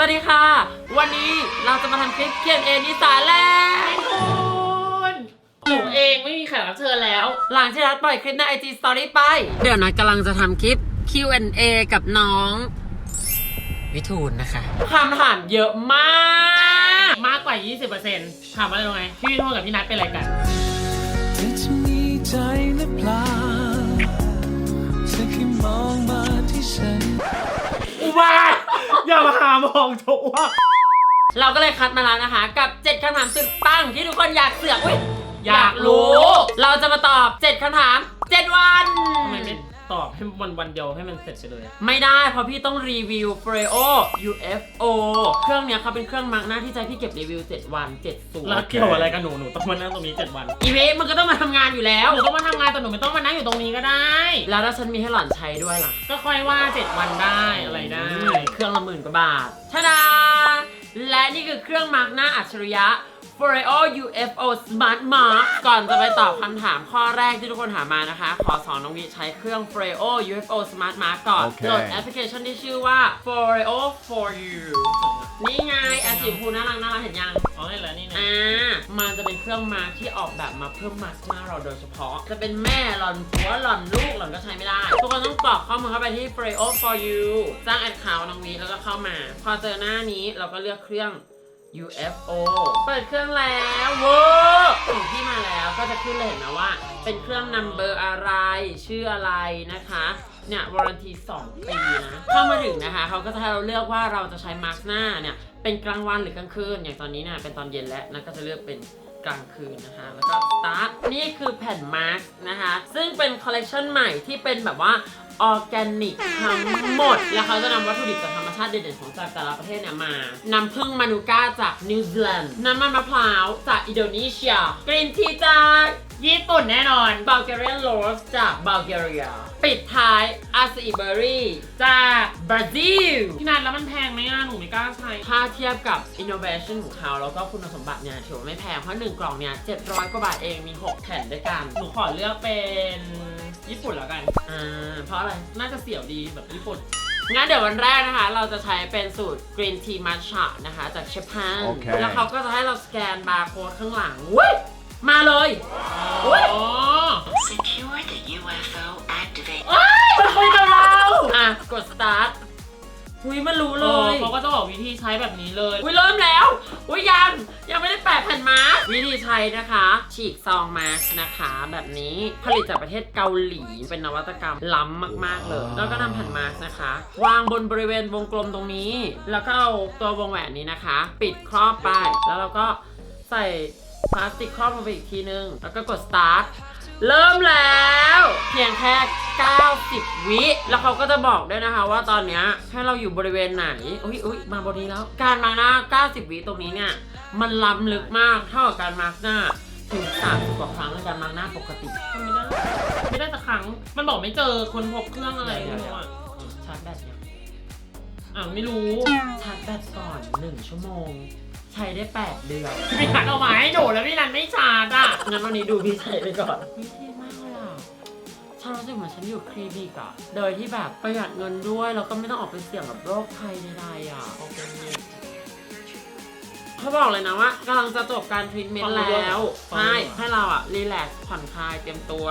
สวัสดีค่ะ วันนี้เราจะมาทำคลิปเขียนเอนิสาแล้วคุณหนูเองไม่มีแขกรับเชิญแล้ว หลังที่นัดปล่อยคลิปใน IG Story ไป เดี๋ยวนัดกำลังจะทำคลิป Q&A กับน้อง วิทูลนะคะคำถามเยอะมาก มากกว่า 20%ถามว่าอะไรรู้ไหมพี่วิโทนกับพี่นัทเป็นอะไรกันเธอจะมีใจหรือเปล่าเธอแค่มองมาที่ฉันอุบาท อย่ามาหามองโถว่าเราก็เลยคัดมาแล้วนะคะ กับ 7คำถามสุดปังที่ทุกคนอยากเสือกอุ๊ยอยากรู้ เราจะมาตอบ 7คำถาม 7 วัน ทำไมไม่ ตอบให้วันวันเดียวให้มันเสร็จไปเลยอะไม่ได้เพราะพี่ต้องรีวิว Freo UFO เครื่องเนี้ยเขาเป็นเครื่องมักหน้าที่ใจพี่เก็บรีวิว 7 วัน7สูตรแล้วเกี่ยวอะไรกับหนูหนูต้องมานั่งตรงนี้ 7 วัน อีเวมันก็ต้องมาทำงานอยู่แล้วหนูต้องมาทำงานแต่หนูไม่ต้องมานั่งอยู่ตรงนี้ก็ได้ แล้วถ้าฉันมีให้หล่อนใช้ด้วยล่ะ ก็ค่อยว่า 7 วันได้อะไรได้ เครื่องละหมื่นกว่าบาททาดาและนี่คือเครื่องมาร์กหน้าอัจฉริยะ Foreo UFO Smart Mark ก่อนจะไปตอบคำถามข้อแรกที่ทุกคนถามมานะคะ ขอสอนน้องวิใช้เครื่อง Foreo UFO Smart Mark ก่อน โอเค โหลดแอปพลิเคชันที่ชื่อว่า Foreo for you นี่ไงแอปสีชมพูน่ารักน่ารักเห็นยัง อ๋อนี่แหละนี่นะ อ่า มันจะเป็นเครื่องมาร์กที่ออกแบบมาเพิ่มมาร์กหน้าเราโดยเฉพาะ จะเป็นแม่หล่อนผัวหล่อนลูกหล่อนก็ใช้ไม่ได้ ทุกคนต้องกรอกข้อมูลเข้าไปที่ f r e o for you สร้างแอดเคาท์น้องวีแล้วก็เข้ามา พอเจอหน้านี้เราก็เลือกเครื่อง UFO เปิดเครื่องแล้วเวอร์ของพี่มาแล้วก็จะขึ้นเลยเห็นนะว่า เป็นเครื่องนัมเบอร์อะไร ชื่ออะไรนะคะเนี่ยวารันตี2ปีนะ เข้ามาถึงนะคะเขาก็จะให้เราเลือกว่าเราจะใช้มาร์กหน้าเนี่ย เป็นกลางวันหรือกลางคืน อย่างตอนนี้เนี่ยเป็นตอนเย็นแล้วนั่นก็จะเลือกเป็นกลางคืนนะคะ แล้วก็สตาร์ทนี่คือแผ่นมาร์กนะคะ ซึ่งเป็นคอลเลกชันใหม่ที่เป็นแบบว่า ออร์แกนิกทั้งหมด แล้วเขาจะนำวัตถุดิบจากธรรมชาติเด่นๆของจากแต่ละประเทศเนี่ยมานำพึ่งมานูก้าจากนิวซีแลนด์ น้ำมันมะพร้าวจากอินโดนีเซีย กรีนทีจากญี่ปุ่นแน่นอนบัลแกเรียนโรสจากบัลแกเรีย ปิดท้ายอาซีเบอรี่จากบราซิล พี่นัทแล้วมันแพงไหมอะหนูไม่กล้าใช้ ถ้าเทียบกับ innovation ของเขาแล้วก็คุณสมบัติเนี่ยถือว่าไม่แพง เพราะ1กล่องเนี่ย700 กว่าบาทเองมี 6 แผ่นด้วยกัน หนูขอเลือกเป็น ญี่ปุ่นแล้วกัน อ่า เพราะอะไร น่าจะเสี่ยวดีแบบญี่ปุ่น งั้นเดี๋ยววันแรกนะคะ เราจะใช้เป็นสูตร green tea matcha นะคะ จากเชฟพันโอเค แล้วเขาก็จะให้เราสแกนบาร์โค้ดข้างหลังเว้ยมาเลยอุ๊ยอ๋อ Secure the UFO activate. มันคุยกับเรา อะ กด start หุยมันรู้เอเลอยเขาก็จะบอกวิธีใช้แบบนี้เลย อุ้ยเริ่มแล้ว อุ้ยยังยังไม่ได้แปะแผ่นมาร์ควิธีใช้นะคะ ฉีกซองมาร์คนะคะ แบบนี้ผลิตจากประเทศเกาหลีเป็นนวัตกรรมล้ำมากๆเลย แล้วก็นำแผ่นมาร์คนะคะ วางบนบริเวณวงกลมตรงนี้ แล้วก็เอาตัววงแหวนนี้นะคะ ปิดครอบไปแล้วเราก็ใส่พลาสติกครอบลงไปอีกทีนึง แล้วก็กด start เริ่มแล้ว เพียงแค่ 90 วิ แล้วเขาก็จะบอกด้วยนะคะ ว่าตอนเนี้ยให้เราอยู่บริเวณไหนอุ้ยอุ้ยมาบนนี้แล้ว การมาร์กหน้า 90 วิตรงนี้เนี่ย มันล้ำลึกมากเท่ากับการมาร์กหน้าถึง30กว่าครั้งในการมาร์กหน้าปกติทำไม่ได้ ไม่ได้สักครั้ง มันบอกไม่เจอคนพบเครื่องอะไรไม่รู้อะชาร์จแบตยังอ่าวไม่รู้ชาร์จแบตก่อน 1 ชั่วโมง ใช้ได้ 8 เดือนพี่นัทเอามาให้หนูแล้วพี่นัทไม่ชาร์จอะงั้นวันนี้ดูพี่ใช้ไปก่อนวิเท่มากเลยอะฉันรู้สึกเหมือนฉันอยู่คลินิกอะโดยที่แบบประหยัดเงินด้วยแล้วก็ไม่ต้องออกไปเสี่ยงกับโรคภัยใดๆอะเขาบอกเลยนะว่ากำลังจะจบการทรีทเมนต์แล้วใช่ให้เราอะรีแลกซ์ผ่อนคลายเตรียมตัว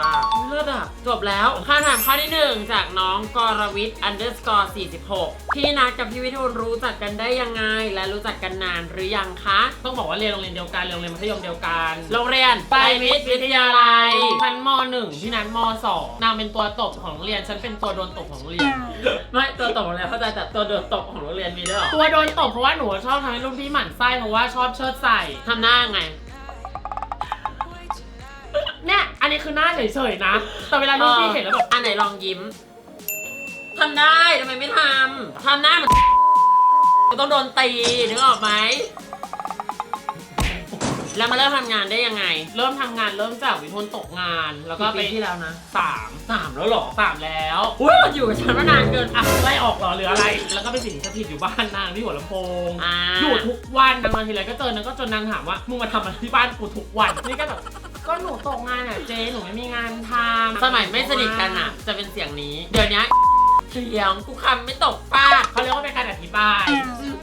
เลือดอะจบแล้วคำถามข้อที่หนึ่งจากน้องกรวิทย์ underscore 46พี่นัทกับพี่วิทูลรู้จักกันได้ยังไง และรู้จักกันนานหรือยังคะ ต้องบอกว่าเรียนโรงเรียนเดียวกันเรียนโรงเรียนมัธยมเดียวกัน โรงเรียนไปมิตรวิทยาลัยชั้นมหนึ่งพี่นัทมสองนางเป็นตัวตบของโรงเรียนฉันเป็นตัวโดนตบของโรงเรียนไม่ตัวตกของโรงเรียนเข้าใจแต่ตัวโดนตกของโรงเรียนมีด้วยเหรอตัวโดนตบเพราะว่าหนูชอบทำให้รุ่นพี่หมั่นไส้เพราะว่าชอบเชิดใส่ทำหน้าไง เนี่ย อันนี้คือหน้าเฉยๆนะ แต่เวลารุ่นพี่เห็นแล้วแบบ อันไหนลองยิ้มทำได้ทำไมไม่ทำทำหน้าเหมือนก็ต้องโดนตีนึกออกไหม แล้วมาเริ่มทำงานได้ยังไง เริ่มทำงานเริ่มจากวิทนตกงาน แล้วก็ไปปีที่แล้วนะสามสามแล้วเหรอสามแล้วอุ้ยมันอยู่กับฉันมานานเกินอะไล่ออกเหรอหรืออะไร แล้วก็ไปสิงสถิตอยู่บ้านนางที่หัวลำโพงอ่า อยู่ทุกวันนางมาทีไรก็เจอนางก็จนนางถามว่ามึงมาทำอะไรที่บ้านกูทุกวันนี่ก็แบบก็หนูตกงานอะเจ๊หนูไม่มีงานทำสมัยไม่สนิทกันอะ จะเป็นเสียงนี้ เดี๋ยวนี้ เถียงกูคำไม่ตกปากเขาเรียกว่าเป็นการอธิบาย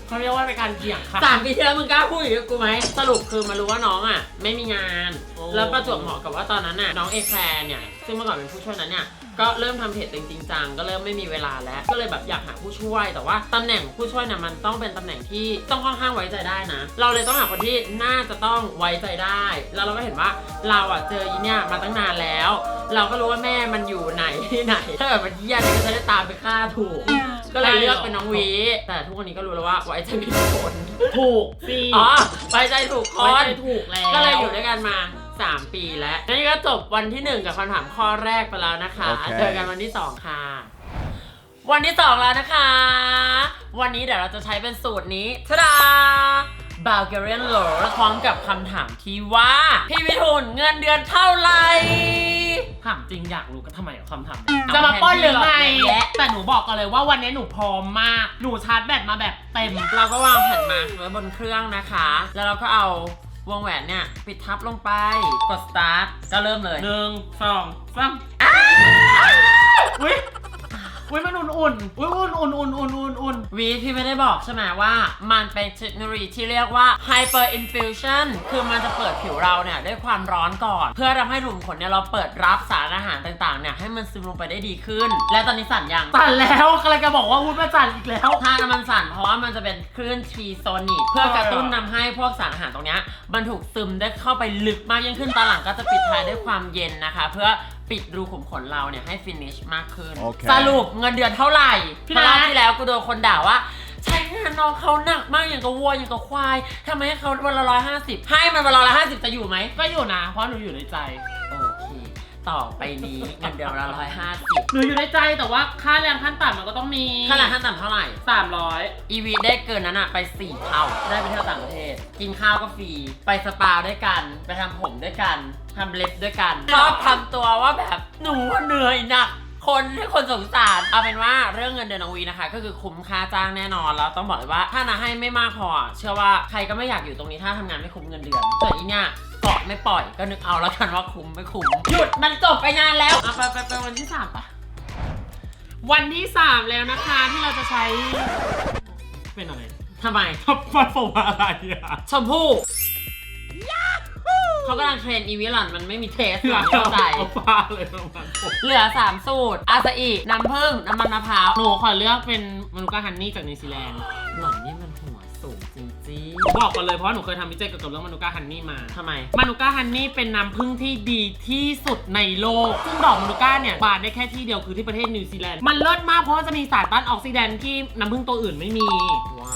เขาเรียกว่าเป็นการเกี่ยงค่ะสามปีที่แล้วมึงกล้าพูดอย่างนี้กับกูไหมสรุปคือมารู้ว่าน้องอะ ไม่มีงานโอ้แล้วประจวบเหมาะกับว่าตอนนั้นน่ะน้องเอแคลร์เนี่ยซึ่งเมื่อก่อนเป็นผู้ช่วยนั้นเนี่ย ก็เริ่มทำเพจจริงๆจังก็เริ่มไม่มีเวลาแล้ว ก็เลยแบบอยากหาผู้ช่วย แต่ว่าตำแหน่งผู้ช่วยเนี่ยมันต้องเป็นตำแหน่งที่ต้องค่อนข้างไว้ใจได้นะ เราเลยต้องหาคนที่น่าจะต้องไว้ใจได้ แล้วเราก็เห็นว่าเราอะเจออีเนี่ยมาตั้งนานแล้ว เราก็รู้ว่าแม่มันอยู่ไหนที่ไหน ถ้าแบบมันเยี่ยเนี่ยก็จะได้ตามไปฆ่าถูก ก็เลยเลือกเป็นน้องวีแต่ทุกวันนี้ก็รู้แล้วว่าไว้ใจผิดคนถูกสิอ๋อไว้ใจถูกคไว้นใจถูกแล้วก็เลยอยู่ด้วยกันมา 3 ปีแล้วนี่ก็จบวันที่ 1 กับคำถามข้อแรกไปแล้วนะคะ โอเค เจอกันวันที่ 2 ค่ะ วันที่ 2 แล้วนะคะ วันนี้เดี๋ยวเราจะใช้เป็นสูตรนี้ทะดา Bulgarian l o r พร้อมกับคำถามที่ว่า พี่วิทูลเงินเดือนเท่าไหร่ ถามจริงอยากรู้ก็ทำไมเอาคำถามเอาจะมาป้อนหรือไงแทนที่หลอดแยะแต่หนูบอกกันเลยว่าวันนี้หนูพร้อมมาก หนูชาร์จแบตมาแบบเต็ม เราก็วางแผ่นมาร์กไว้บนเครื่องนะคะ แล้วเราก็เอา วงแหวนเนี่ย ปิดทับลงไป กด start ก็เริ่มเลยหนึ่งสองสามอุ้ย อุ้ยมันอุ่นๆอุ้ยอุ่นอุ่นอุ่นอุ่นอุ่นอุ่นวีพี่ไม่ได้บอกใช่ไหมว่า มันเป็นเทคโนโลยีที่เรียกว่า hyper infusion คือมันจะเปิดผิวเราเนี่ยด้วยความร้อนก่อน เพื่อทำให้หลุมขนเนี่ยเราเปิดรับสารอาหารต่างๆเนี่ยให้มันซึมลงไปได้ดีขึ้น และตอนนี้สั่นยังสั่นแล้วกำลังจะบอกว่าอุ้ยมาสั่นอีกแล้วถ้ามันสั่นเพราะว่ามันจะเป็นคลื่น T sonic เพื่อกระตุ้นนำให้พวกสารอาหารตรงเนี้ยมันถูกซึมได้เข้าไปลึกมากยิ่งขึ้นตอนหลังก็จะปิดท้ายด้วยความเย็นนะคะ เพื่อ ปิดรูขุมขนเราเนี่ยให้ finish มากขึ้น โอเค สรุปเงินเดือนเท่าไหร่พี่เพราะรอบนัทที่แล้วกูโดนคนด่าว่า ใช้งานน้องเขาหนักมากอย่างกับวัวอย่างกับควายทำไมให้เขาวันละร้อยห้าสิบให้มันวันละร้อยห้าสิบจะอยู่ไหมก็อยู่นะ เพราะหนูอยู่ในใจโอเค ต่อไปนี้เงินเดือนวันละร้อยห้าสิบหนูอยู่ในใจแต่ว่าค่าแรงขั้นต่ำมันก็ต้องมีขนาดขั้นต่ำเท่าไหร่ สามร้อยอีวีได้เกินนั้นอะไป 4 เท่า ได้ไปเที่ยวต่างประเทศ กินข้าวก็ฟรี ไปสปาด้วยกัน ไปทำผมด้วยกันทำเล็บด้วยกันชอบทำตัวว่าแบบหนูเหนื่อยหนัก คนให้คนสงสาร เอาเป็นว่าเรื่องเงินเดือนน้องวีนะคะ ก็คือคุ้มค่าจ้างแน่นอนแล้วต้องบอกเลยว่าถ้านะให้ไม่มากพออะเชื่อว่าใครก็ไม่อยากอยู่ตรงนี้ถ้าทำงานไม่คุ้มเงินเดือนส่วนอีเนี่ย เกาะไม่ปล่อย ก็นึกเอาแล้วกันว่าคุ้มไม่คุ้มหยุดมันจบไปนานแล้วอะไปไปไปวันที่สามปะวันที่สามแล้วนะคะที่เราจะใช้ เป็นอะไรทำไมทับมาผมอะไรอะชมพู่เขากำลังเทรนอีวิลันมันไม่มีเทสหรอกเข้าใจเอาฟ้าเลยประมาณผมเหลือ 3 สูตร อาซาอิน้ำผึ้งน้ำมันมะพร้าว หนูขอเลือกเป็นมานูก้าฮันนี่จากนิวซีแลนด์หล่อนนี่มันหัวสูงจริง บอกกันเลยเพราะหนูเคยทำวิจัยเกี่ยวกับเรื่องมานูก้าฮันนี่มาๆทำไม มานูก้าฮันนี่เป็นน้ำผึ้งที่ดีที่สุดในโลก ซึ่งดอกมานูก้าเนี่ยบานได้แค่ที่เดียวคือที่ประเทศนิวซีแลนด์ มันเลิศมากเพราะว่าจะมีสารต้านออกซิแดนต์ที่น้ำผึ้งตัวอื่นไม่มี ว้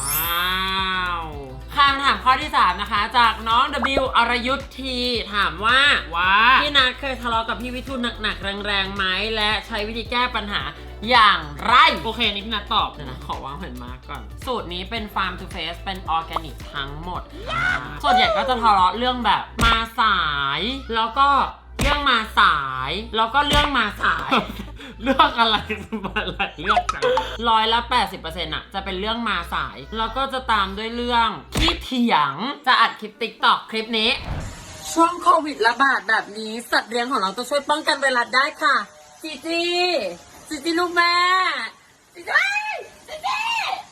าวคำถามข้อที่ 3 นะคะ จากน้อง W อรยุทธทีถามว่าว่าพี่นัทเคยทะเลาะกับพี่วิทูลหนักๆแรงๆไหมและใช้วิธีแก้ปัญหา อย่างไร โอเคนี่พี่นัทตอบเดี๋ยวนะ ขอวางแผ่นมาร์กก่อน สูตรนี้เป็น Farm to Face เป็นออร์แกนิกทั้งหมดค่ะส่วนใหญ่ก็จะทะเลาะเรื่องแบบมาสาย แล้วก็เรื่องมาสาย แล้วก็เรื่องมาสายเลือกอะไรมาหลายเลือกจังร้อยละ80%อะ จะเป็นเรื่องมาสาย แล้วก็จะตามด้วยเรื่องที่เถียงจะอัดคลิปติ๊กตอกคลิปนี้ ช่วงโควิดระบาดแบบนี้ สัตว์เลี้ยงของเราจะช่วยป้องกันไวรัสได้ค่ะจีจี จีจีลูกแม่จีจีจีจี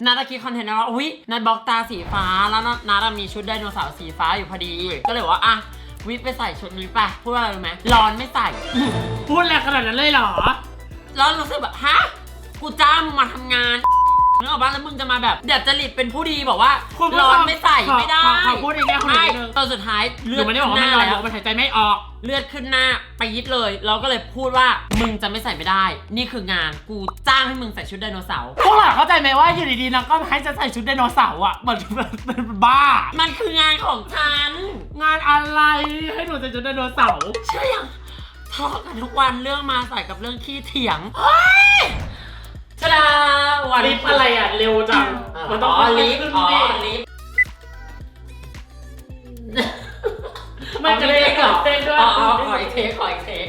นาตะคิดคอนเทนต์นะว่าอุ๊ยนัดบล็อกตาสีฟ้าแล้วนัดนัดอะมีชุดไดโนเสาร์สีฟ้าอยู่พอดี ก็เลยว่าอะวิทย์ไปใส่ชุดนี้ไปพูดว่าอะไรรู้ไหมร้อนไม่ใส่ พูดแรงขนาดนั้นเลยเหรอ แล้วรู้สึกแบบฮะกูจ้างมึงมาทำงาน นึกออกปะแล้วมึงจะมาแบบเดี๋ยวจริตเป็นผู้ดีบอกว่าคุณผู้ชมร้อนไม่ใส่ขอไม่ได้ขอขอพูดในแง่ของหนูไม่นิดนึง ตอนสุดท้ายหเลืรืออดมันได้บอกว่าขึ้ไม่นหร้อน้านแล้วมันหายใจไม่ออก เลือดขึ้นหน้าไปยิดเลย เราก็เลยพูดว่ามึงจะไม่ใส่ไม่ได้ นี่คืองานกูจ้างให้มึงใส่ชุดไดโนเสาร์ พวกเราเข้าใจไหมว่าอยู่ดีๆนางก็ให้จะใส่ชุดไดโนเสาร์อะเหมือนเป็นบ้า มันคืองานของฉันงานอะไรให้หนูใส่ชุดไดโนเสาร์ เชื่อยังทะเลาะกันทุกวันเรื่องมาใส่กับเรื่องขี้เถียงเฮ้ย ชดาวันลิฟต์อะไรอะ เร็วจัง มันต้องอ๋อค่ยๆลิฟต์ขึ้นอ๋อดิลิฟต์มันจะได้เหรอเต้นด้วยอ๋ออ๋อขออีกเทคขออีกเทค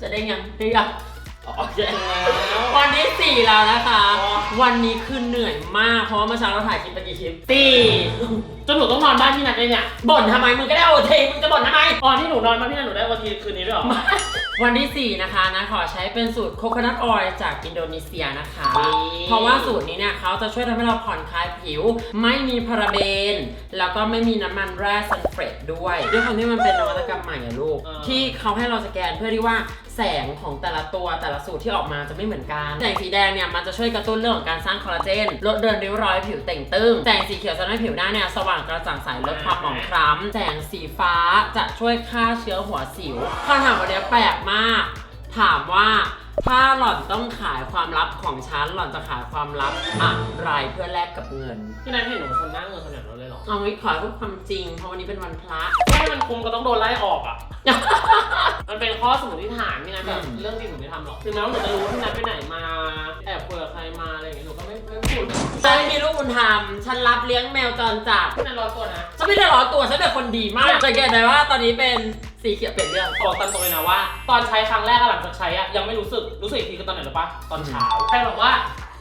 จะได้ยังได้ยังอ๋อโอเควันที่สี่แล้วนะคะ วันนี้คือเหนื่อยมาก เพราะว่าเมื่อเช้าเราถ่ายคลิปไปกี่คลิปตี จนหนูต้องนอนบ้านพี่นัทเลยเนี่ยบ่นทำไมมึงก็ได้โอทีมึงจะบ่นทำไมอ๋อที่หนูนอนบ้านพี่นัทหนูได้วันทีคืนนี้ด้วยเหรอ วันที่ 4 นะคะนะขอใช้เป็นสูตรโคค o นัทออยล์จากอินโดนีเซียนะคะนี่เพราะว่าสูตรนี้เนี่ยเขาจะช่วยทำให้เราผ่อนคลายผิว ไม่มีพาราเบน แล้วก็ไม่มีน้ำมันแร่ซัลเฟตด้วยด้วยความที่มันเป็นนวัตกรรมใหม่อะลูกที่เขาให้เราสแกนเพื่อที่ว่า แสงของแต่ละตัวแต่ละสูตรที่ออกมาจะไม่เหมือนกัน แสงสีแดงเนี่ยมันจะช่วยกระตุ้นเรื่องของการสร้างคอลลาเจน ลดเดินริ้วรอยผิวเต่งตึงแสงสีเขียวจะทำให้ผิวหน้าเนี่ยสว่างกระจ่างใสลดความหมองคล้ำ แสงสีฟ้าจะช่วยฆ่าเชื้อหัวสิวคำถามวันนี้แปลกมาก ถามว่าถ้าหล่อนต้องขายความลับของฉันหล่อนจะขายความลับอะไรเพื่อแลกกับเงิน พี่นัทเห็นหนูคนหน้าเงินขนาดนั้นเลย หรอเอางี้ขอพูดความจริง เพราะวันนี้เป็นวันพระก็ให้มันคุมก็ต้องโดนไล่ออกอะ มันเป็นข้อสมมติฐานพี่นัทแบบอืม เรื่องจริงหนูไม่ทำหรอกถึงแม้ว่าหนูจะรู้ว่าพี่นัทไปไหนมาแอบคุยกับใครมาอะไรอย่างเงี้ยหนูก็ไม่ไม่พูดฉันมีลูกบุญธรรมฉันรับเลี้ยงแมวจรจัดพี่นัทร้อนตัวนะ ฉันไม่ได้ร้อนตัวฉันเป็นคนดีมากสังเกตได้ว่าตอนนี้เป็นสีเขียวเปลี่ยนเรื่อง บอกตามตรงเลยนะว่า ตอนใช้ครั้งแรกอะหลังจากใช้อะยังไม่รู้สึกรู้สึกอีกทีก็ตอนไหนหรือปะตอนเช้าใครบอกว่า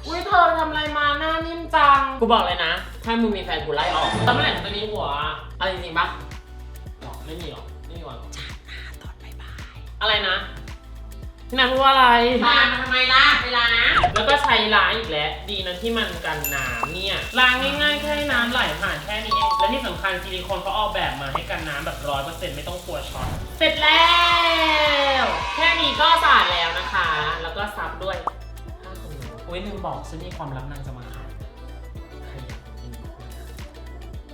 อุ้ยเธอทำอะไรมาหน้านิ่มจัง กูบอกเลยนะ ถ้ามึงมีแฟนกูไล่ออกแต่เมื่อไหร่หนูจะมีหัวอะเอาจริงๆปะหรอไม่มีหรอไม่มีหรอชาติหน้าตอนบายอะไรนะพี่นัทพูดว่าอะไรมามาทำไมล่ะไปล้างแล้วก็ใช้ล้างอีกแล้ว ดีนะที่มันกันน้ำเนี่ย ล้างง่ายๆแค่ให้น้ำไหลผ่านแค่นี้เอง และที่สำคัญซิลิโคนเขาออกแบบมาให้กันน้ำแบบร้อยเปอร์เซ็นต์ไม่ต้องกลัวช็อต เสร็จแล้ว ขนหนูอุ้ยลืมบอกฉันมีความลับนางจะมาขายใครอยากกิน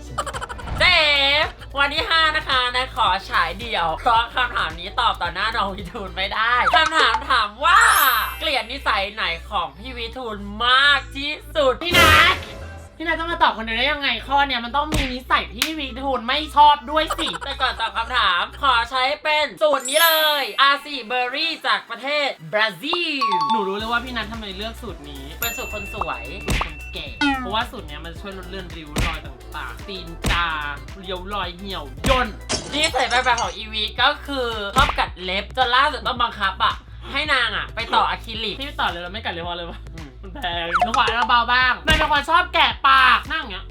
ฉันเจ๊วันที่ 5 นะคะนะขอฉายเดี่ยว เพราะคำถามนี้ตอบต่อหน้าน้องวิทูลไม่ได้คำถามถามว่า เกลียดนิสัยไหนของพี่วิทูลมากที่สุด พี่นัท พี่นัทจะมาตอบคนเดียวได้ยังไงข้อเนี่ยมันต้องมีนิสัยที่วีทูลไม่ชอบด้วยสิ แต่ก่อนตอบคำถาม ขอใช้เป็นสูตรนี้เลย R4 Berry จากประเทศบราซิล หนูรู้เลยว่าพี่นัททำไมเลือกสูตรนี้ เป็นสูตรคนสวยคนแก่ เพราะว่าสูตรเนี้ยมันจะช่วยลดเลือนริ้วรอยต่างๆตีนตาเรียวรอยเหี่ยวย่นนี่ใส่ไปแบบของอีวีก็คือชอบกัดเล็บจนล่าสุดต้องบังคับอะให้นางอะ ไปต่ออะคริลิกพี่ไม่ต่อเลยเราไม่กัดเลยเพราะอะไรวะอื มมันแพงน้องขวานเราเบาบ้างนายเป็นคนชอบแกะปากนั่งอย่างเงี้ย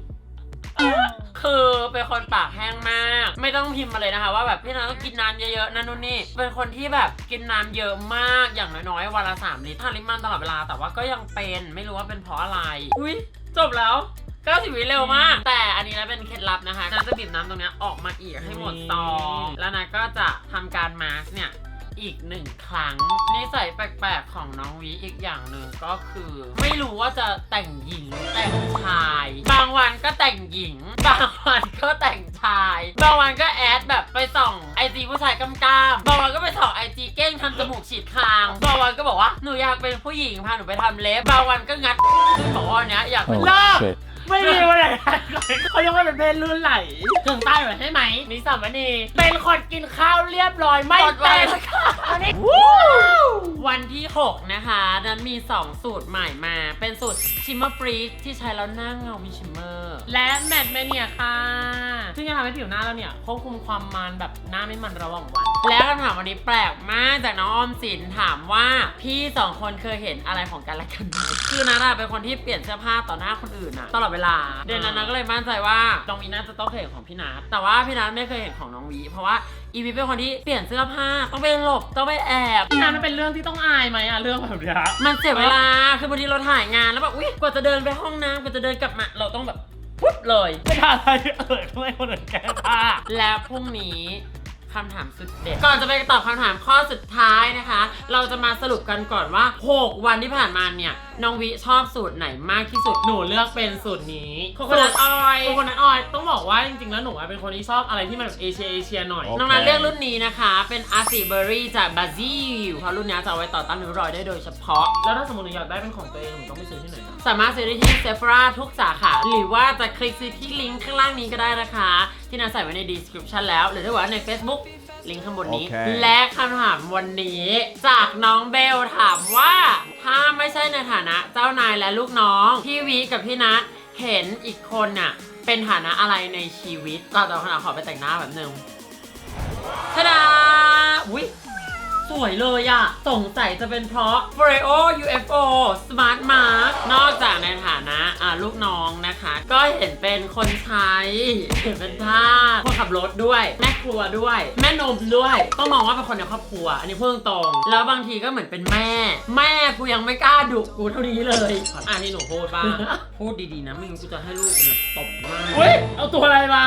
คือเป็นคนปากแห้งมาก ไม่ต้องพิมพ์มาเลยนะคะ ว่าแบบพี่น้องต้องกินน้ำเยอะๆนั่นนู่นนี่เป็นคนที่แบบกินน้ำเยอะมากอย่างน้อยๆวันละสามลิตรทานลิปมันตลอดเวลาแต่ว่าก็ยังเป็นไม่รู้ว่าเป็นเพราะอะไรอุ้ยจบแล้ว90วิเร็วมาก แต่อันนี้นะเป็นเคล็ดลับนะคะนาจะบีบน้ำตรงเนี้ยออกมาอีกให้หมดซอง แล้วนะก็จะทำการมาสก์เนี่ย อีกหนึ่งครั้งนิสัยแปลกๆของน้องวีอีกอย่างหนึ่งก็คือ ไม่รู้ว่าจะแต่งหญิงแต่งชาย บางวันก็แต่งหญิง บางวันก็แต่งชาย บางวันก็แอดแบบไปส่องไอจีผู้ชายกำกามบางวันก็ไปส่องไอจีเก้งทำจมูกฉีดคางบางวันก็บอกว่าหนูอยากเป็นผู้หญิงพาหนูไปทำเล็บบางวันก็งัดขึ้นบอกว่าวันเนี้ยอยากเป็นเลิก ไม่มีวันไหนเขาเรียกว่าเป็นเพศลื่นไหลถึงใต้หรือใช่ไหมนิสัมมณีเป็นคนกินข้าวเรียบร้อยไม่กดไว้เต้นแล้วค่ะอันนี้วู้วันที่ 6 นะคะ นั้นมี 2 สูตรใหม่มา เป็นสูตรชิมเมอร์ฟรีที่ใช้แล้วหน้าเงามีชิมเมอร์ และแมทเมเนียค่ะ ซึ่งจะทำให้ผิวหน้าเราเนี่ยควบคุมความมันแบบหน้าไม่มันระหว่างวัน และคำถามวันนี้แปลกมากจากน้องออมสินถามว่าพี่สองคนเคยเห็นอะไรของกันและกันไหมคือนัทอะเป็นคนที่เปลี่ยนเสื้อผ้าต่อหน้าคนอื่นอะตลอดเวลาเดือนนั้นนัทก็เลยมั่นใจว่าน้องวีน่าจะต้องเคยเห็นของพี่นัทแต่ว่าพี่นัทไม่เคยเห็นของน้องวีเพราะว่าอีวีเป็นคนที่เปลี่ยนเสื้อผ้าต้องไปหลบต้องไปแอบพี่น้ำมันเป็นเรื่องที่ต้องอายไหมอะเรื่องแบบเนี้ยมันเสียเวลาคือบางทีเราถ่ายงานแล้วแบบอุ๊ยกว่าจะเดินไปห้องน้ำกว่าจะเดินกลับมาเราต้องแบบปุ๊บเลย ไม่ได้อะไรเอ่ยทำไมคนอื่นแก้ผ้าและพรุ่งนี้ คำถามสุดเด็ด ก่อนจะไปตอบคำถามข้อสุดท้ายนะคะ เราจะมาสรุปกันก่อนว่า 6 วันที่ผ่านมาเนี่ย น้องวิชอบสูตรไหนมากที่สุด หนูเลือกเป็นสูตรนี้โคโคนัทออยโคโคนัทออยล์ต้องบอกว่าจริงๆ แล้วหนูอะเป็นคนที่ชอบอะไรที่มันแบบเอเชียเอเชียหน่อยโอเคน้องนัทเลือกรุ่นนี้นะคะ เป็นอาร์ซีเบอรี่จากบราซิลเพราะรุ่นนี้จะเอาไว้ต่อต้านริ้วรอยได้โดยเฉพาะ แล้วถ้าสมมติหนูอยากได้เป็นของตัวเองหนูต้องไปซื้อที่ไหนอะสามารถซื้อได้ที่เซฟราทุกสาขา หรือว่าจะคลิกซื้อที่ลิงก์ข้างล่างนี้ก็ได้นะคะ ที่นาใส่ไว้ใน description แล้ว หรือถ้าว่าใน Facebook ลิงก์ข้างบนนี้โอเคและคำถามวันนี้ จากน้องเบลถามว่า ถ้าไม่ใช่ในฐานะเจ้านายและลูกน้อง พี่วีกับพี่นัทเห็นอีกคนน่ะ เป็นฐานะอะไรในชีวิตก่อนตอบคำถามขอไปแต่งหน้าแบบนึงทะดาอุ้ย สวยเลยอะสงสัยจะเป็นเพราะ f r e o UFO Smart Mark นอกจากในฐานะอ่าลูกน้องนะคะ ก็เห็นเป็นคนใช้เห็นเป็นท่าสคนขับรถด้วย แม่ครัวด้วย แม่นมด้วย ต้องมองว่าเป็นคนในครอบครัว อันนี้พูดตรงๆแล้วบางทีก็เหมือนเป็นแม่ แม่กูยังไม่กล้าดุกูเท่านี้เลยอะที่หนูพูดบ้าง พูดดีๆนะไม่งั้นกูจะให้ลูกกูเนี่ยตบหน้าเฮ้ยเอาตัวอะไรมา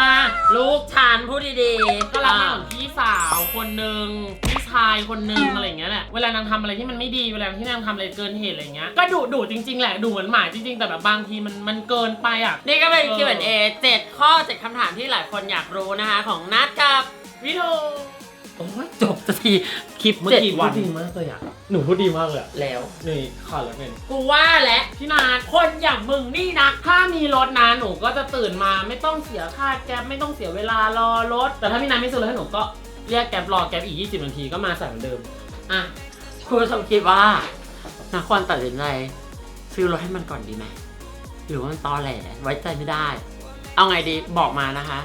ลูกฉันพูดดีๆก็รักมาอ่าเหมือนพี่สาวคนหนึ่งพี่ ชายคนหนึ่งอะไรอย่างเงี้ยแหละเวลานางทำอะไรที่มันไม่ดีเวลาที่นางทำอะไรเกินเหตุอะไรเงี้ยก็ดุดุจริง ๆ แหละดุเหมือนหมาจริงๆ แต่แบบบางทีมันมันเกินไปอะ นี่ก็เป็นเออ Q&A 7ข้อ7คำถามที่หลายคนอยากรู้นะคะ ของนัดกับวิดีโอโอ้ยจบสักทีคลิปเมื่อเจ็ดกี้วัพูดนดีมากเลยอะหนูพูดดีมากเลยอะแล้ว นี่ขาดแล้วเป็นกูว่าและพี่นาคนอย่างมึงนี่นะถ้ามีรถนะหนูก็จะตื่นมาไม่ต้องเสียค่าแก๊ปไม่ต้องเสียเวลารอรถ แต่ถ้าพี่นาไม่ซื้อรถให้หนูก็ เรียกแกลบรอแกลบอีก 20 นาทีก็มาใส่เหมือนเดิม อะ คุณผู้ชมคิดว่านักควรตัดสินใจซื้อรถให้มันก่อนดีไหมหรือว่ามันตอแหลไว้ใจไม่ได้ เอาไงดีบอกมานะคะ